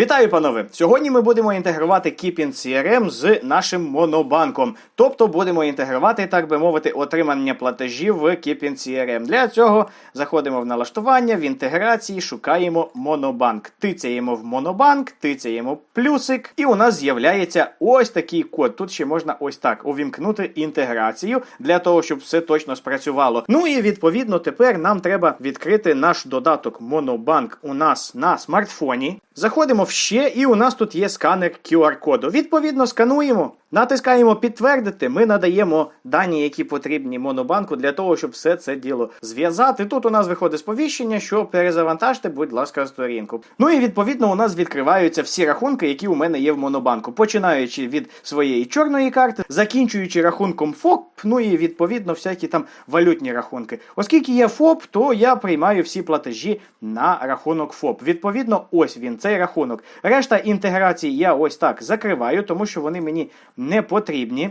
Вітаю, панове! Сьогодні ми будемо інтегрувати Keepin CRM з нашим монобанком. Тобто будемо інтегрувати, так би мовити, отримання платежів в Keepin CRM. Для цього заходимо в налаштування, в інтеграції, шукаємо монобанк. Тицяємо в монобанк, тицяємо плюсик, і у нас з'являється ось такий код. Тут ще можна ось так увімкнути інтеграцію для того, щоб все точно спрацювало. Ну і відповідно тепер нам треба відкрити наш додаток Монобанк у нас на смартфоні. Заходимо в ще, і у нас тут є сканер QR-коду. Відповідно, скануємо, натискаємо підтвердити. Ми надаємо дані, які потрібні монобанку для того, щоб все це діло зв'язати. Тут у нас виходить сповіщення, що перезавантажте, будь ласка, сторінку. Ну і відповідно у нас відкриваються всі рахунки, які у мене є в монобанку, починаючи від своєї чорної карти, закінчуючи рахунком ФОП, ну і відповідно всякі там валютні рахунки. Оскільки є ФОП, то я приймаю всі платежі на рахунок ФОП. Відповідно, ось він, цей рахунок. Решта інтеграції я ось так закриваю, тому що вони мені не потрібні.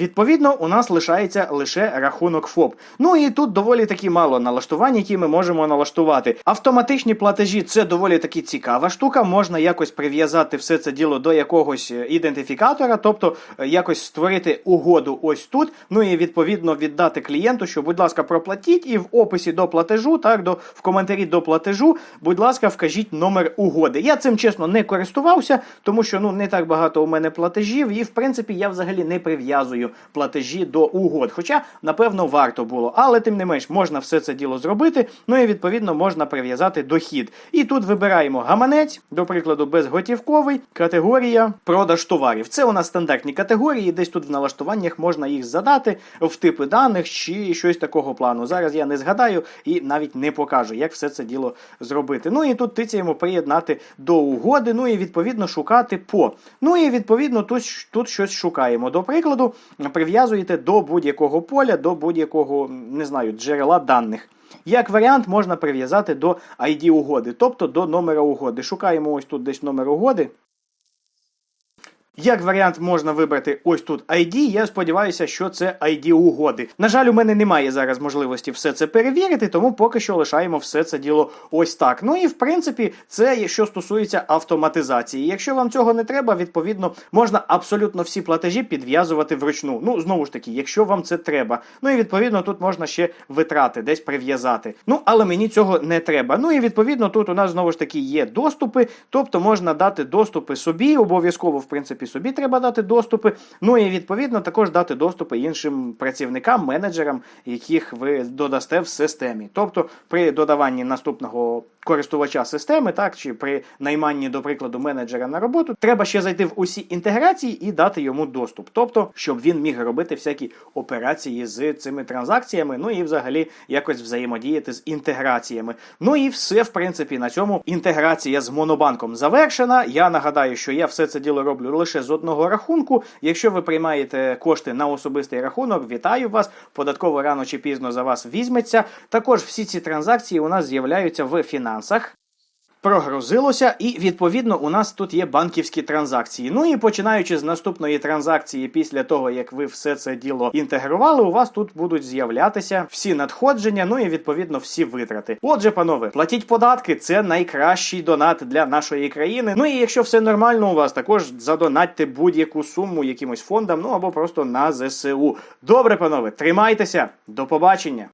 Відповідно, у нас лишається лише рахунок ФОП. Ну і тут доволі таки мало налаштувань, які ми можемо налаштувати. Автоматичні платежі це доволі таки цікава штука. Можна якось прив'язати все це діло до якогось е, ідентифікатора, тобто е, якось створити угоду ось тут. Ну і відповідно віддати клієнту, що, будь ласка, проплатіть, і в описі до платежу, так до в коментарі до платежу, будь ласка, вкажіть номер угоди. Я цим чесно не користувався, тому що ну не так багато у мене платежів, і в принципі я взагалі не прив'язую платежі до угод. Хоча, напевно, варто було. Але тим не менш, можна все це діло зробити. Ну і відповідно можна прив'язати дохід. І тут вибираємо гаманець, до прикладу, безготівковий, категорія продаж товарів. Це у нас стандартні категорії, десь тут в налаштуваннях можна їх задати в типи даних чи щось такого плану. Зараз я не згадаю і навіть не покажу, як все це діло зробити. Ну і тут тицяємо приєднати до угоди, ну і відповідно шукати по. Ну і відповідно тут, тут щось шукаємо. До прикладу, прив'язуєте до будь-якого поля, до будь-якого не знаю, джерела даних. Як варіант, можна прив'язати до ID угоди, тобто до номера угоди. Шукаємо ось тут десь номер угоди. Як варіант можна вибрати ось тут ID, я сподіваюся, що це ID угоди. На жаль, у мене немає зараз можливості все це перевірити, тому поки що лишаємо все це діло ось так. Ну і в принципі, це що стосується автоматизації. Якщо вам цього не треба, відповідно можна абсолютно всі платежі підв'язувати вручну. Ну, знову ж таки, якщо вам це треба. Ну і відповідно тут можна ще витрати, десь прив'язати. Ну, але мені цього не треба. Ну і відповідно тут у нас знову ж таки є доступи, тобто можна дати доступи собі, обов'язково, в принципі, собі треба дати доступи. Ну і відповідно також дати доступи іншим працівникам, менеджерам, яких ви додасте в системі. Тобто при додаванні наступного користувача системи, так чи при найманні, до прикладу, менеджера на роботу, треба ще зайти в усі інтеграції і дати йому доступ. Тобто, щоб він міг робити всякі операції з цими транзакціями, ну і взагалі якось взаємодіяти з інтеграціями. Ну і все, в принципі, на цьому інтеграція з монобанком завершена. Я нагадаю, що я все це діло роблю лише з одного рахунку. Якщо ви приймаєте кошти на особистий рахунок, вітаю вас. Податково рано чи пізно за вас візьметься. Також всі ці транзакції у нас з'являються в фінансах. Прогрузилося, і відповідно у нас тут є банківські транзакції. Ну і починаючи з наступної транзакції, після того як ви все це діло інтегрували, у вас тут будуть з'являтися всі надходження, ну і відповідно всі витрати. Отже, панове, платіть податки, це найкращий донат для нашої країни. Ну і якщо все нормально у вас, також задонатьте будь-яку суму якимось фондам, ну або просто на ЗСУ. Добре, панове, тримайтеся, до побачення.